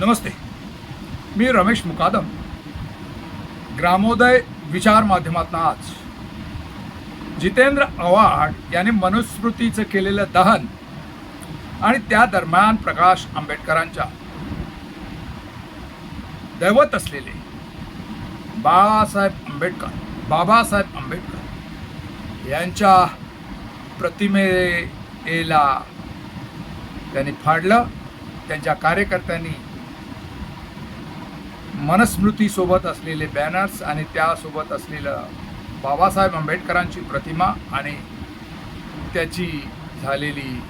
नमस्ते मी रमेश मुकादम ग्रामोदय विचार माध्यमातून आज. जितेंद्र आव्हाड यांनी मनुस्मृतीचं केलेलं दहन आणि त्या दरम्यान प्रकाश आंबेडकरांच्या. दैवत असलेले बाळासाहेब आंबेडकर बाबासाहेब आंबेडकर यांच्या प्रतिमेला त्यांनी फाडलं त्यांच्या कार्यकर्त्यांनी मनस्मृतीसोबत असलेले बॅनर्स आणि त्यासोबत असलेलं बाबासाहेब आंबेडकरांची प्रतिमा आणि त्याची झालेली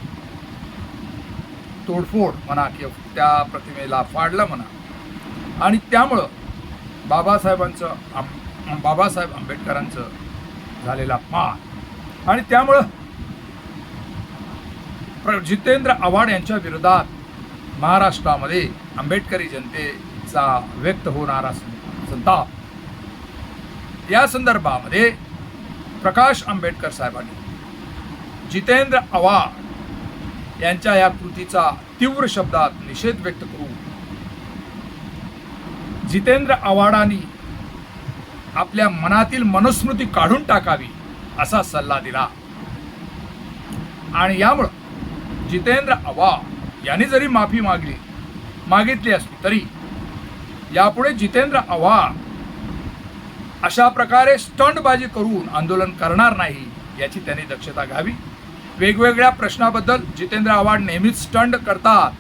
तोडफोड म्हणा किंवा त्या प्रतिमेला फाडलं म्हणा. आणि त्यामुळं बाबासाहेबांचं आं बाबासाहेब आंबेडकरांचं झालेला मान. आणि त्यामुळं प्र जितेंद्र आव्हाड यांच्या विरोधात महाराष्ट्रामध्ये आंबेडकरी जनते चा व्यक्त होणारा संताप. या संदर्भामध्ये प्रकाश आंबेडकर साहेबांनी जितेंद्र आव्हाड यांच्या या कृतीचा तीव्र शब्दात निषेध व्यक्त करू जितेंद्र आव्हाडांनी आपल्या मनातील मनुस्मृती काढून टाकावी असा सल्ला दिला. आणि यामुळं जितेंद्र आव्हाड यांनी जरी माफी मागली मागितली असली तरी यापुढे जितेंद्र आव्हाड अशा प्रकारे स्टंटबाजी करून आंदोलन करणार नाही याची त्यांनी दक्षता घ्यावी. वेगवेगळ्या प्रश्नाबद्दल जितेंद्र आव्हाड नेहमीच स्टंट करतात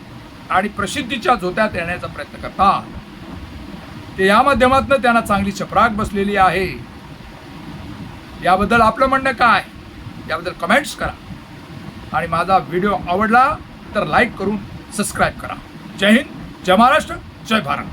आणि प्रसिद्धीच्या झोत्यात येण्याचा प्रयत्न करतात. ते या माध्यमातून त्यांना चांगली चपराक बसलेली आहे. याबद्दल आपलं म्हणणं काय? याबद्दल कमेंट्स करा. आणि माझा व्हिडिओ आवडला तर लाईक करून सबस्क्राईब करा. जय हिंद जय महाराष्ट्र जय भारत.